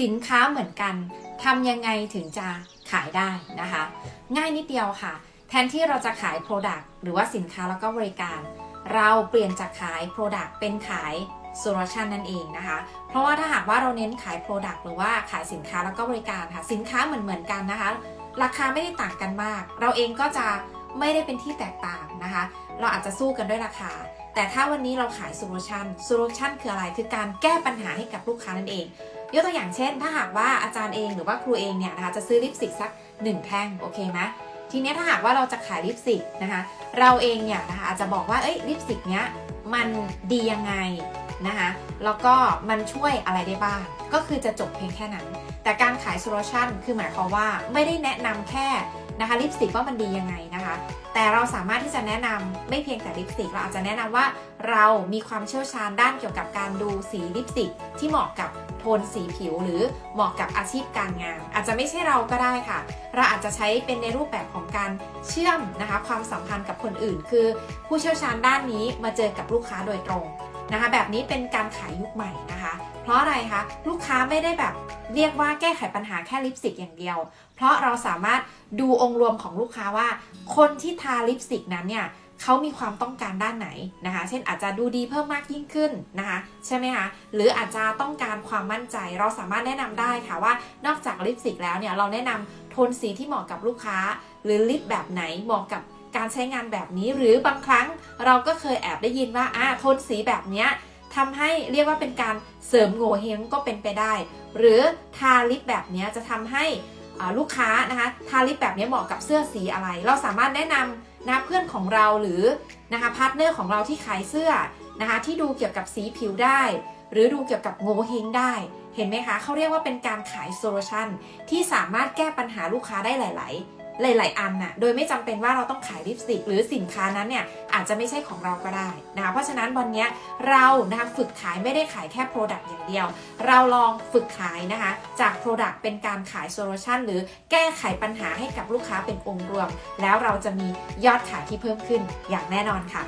สินค้าเหมือนกันทำยังไงถึงจะขายได้นะคะ ง่ายนิดเดียวค่ะ แทนที่เราจะขาย Product หรือว่าสินค้าแล้วก็บริการ เราเปลี่ยนจากขาย Product เป็นขาย Solution นั่นเองนะคะ เพราะว่าถ้าหากว่าเราเน้นขาย Product หรือว่าขายสินค้าแล้วก็บริการค่ะ สินค้าเหมือนเหมือนกันนะคะ ราคาไม่ได้ต่างกันมาก เราเองก็จะไม่ได้เป็นที่แตกต่างนะคะ เราอาจจะสู้กันด้วยราคา แต่ถ้าวันนี้เราขายโซลูชันโซลูชันคืออะไร คือการแก้ปัญหาให้กับลูกค้านั่นเอง ยกตัวอย่างเช่น ถ้าหากว่าอาจารย์เองหรือว่าครูเองเนี่ยนะคะจะซื้อลิปสติกสักหนึ่งแท่งโอเคไหมทีนี้ถ้าหากว่าเราจะขายลิปสติกนะคะเราเองเนี่ยนะคะอาจจะบอกว่าเอ้ยลิปสติกเนี้ยมันดียังไงนะคะแล้วก็มันช่วยอะไรได้บ้าง ก็คือจะจบเพียงแค่นั้น แต่การขายโซลูชันคือหมายความว่าไม่ได้แนะนำแค่ นะคะลิปสติกว่ามันดียังไงนะคะ แต่เราสามารถที่จะแนะนำไม่เพียงแต่ลิปสติกเราอาจจะแนะนำว่าเรามีความเชี่ยวชาญด้านเกี่ยวกับการดูสีลิปสติกที่เหมาะกับโทนสีผิวหรือเหมาะกับอาชีพการงาน อาจจะไม่ใช่เราก็ได้ค่ะ เราอาจจะใช้เป็นในรูปแบบของการเชื่อมนะคะความสัมพันธ์กับคนอื่น คือ ผู้เชี่ยวชาญด้านนี้มาเจอกับลูกค้าโดยตรง นะคะ แบบนี้เป็นการขายยุคใหม่นะคะ เพราะอะไรคะลูกค้าไม่ได้แบบเรียกว่าแก้ไขปัญหาแค่ลิปสติกอย่างเดียว เพราะเราสามารถดูองค์รวมของลูกค้าว่า คนที่ทาลิปสติกนั้นเนี่ยเขามีความต้องการด้านไหนนะคะ เช่นอาจจะดูดีเพิ่มมากยิ่งขึ้นนะคะ ใช่ไหมคะ หรืออาจจะต้องการความมั่นใจ เราสามารถแนะนำได้ค่ะว่านอกจากลิปสติกแล้วเนี่ย เราแนะนำโทนสีที่เหมาะกับลูกค้า หรือลิปแบบไหนเหมาะกับ การใช้งานแบบนี้ หรือบางครั้งเราก็เคยแอบได้ยินว่าอ่าโทนสีแบบเนี้ยทำให้เรียกว่าเป็นการเสริมโงเฮงก็เป็นไปได้ หรือทาลิปแบบนี้จะทำให้ลูกค้านะคะทาลิปแบบนี้เหมาะกับเสื้อสีอะไร เราสามารถแนะนำนะเพื่อนของเราหรือนะคะพาร์ทเนอร์ของเราที่ขายเสื้อนะคะที่ดูเกี่ยวกับสีผิวได้ หรือดูเกี่ยวกับโงเฮงได้ เห็นไหมคะเขาเรียกว่าเป็นการขายโซลูชันที่สามารถแก้ปัญหาลูกค้าได้หลาย ๆ หลาย ๆ อันน่ะ โดยไม่จำเป็นว่าเราต้องขายลิปสติก หรือสินค้านั้นเนี่ยอาจจะไม่ใช่ของเราก็ได้นะคะ เพราะฉะนั้นวันนี้เรานะคะฝึกขายไม่ได้ขายแค่ Product อย่างเดียว เราลองฝึกขายนะคะ จาก Product เป็นการขายโซลูชันหรือแก้ไขปัญหาให้กับลูกค้าเป็นองค์รวม แล้วเราจะมียอดขายที่เพิ่มขึ้นอย่างแน่นอนค่ะ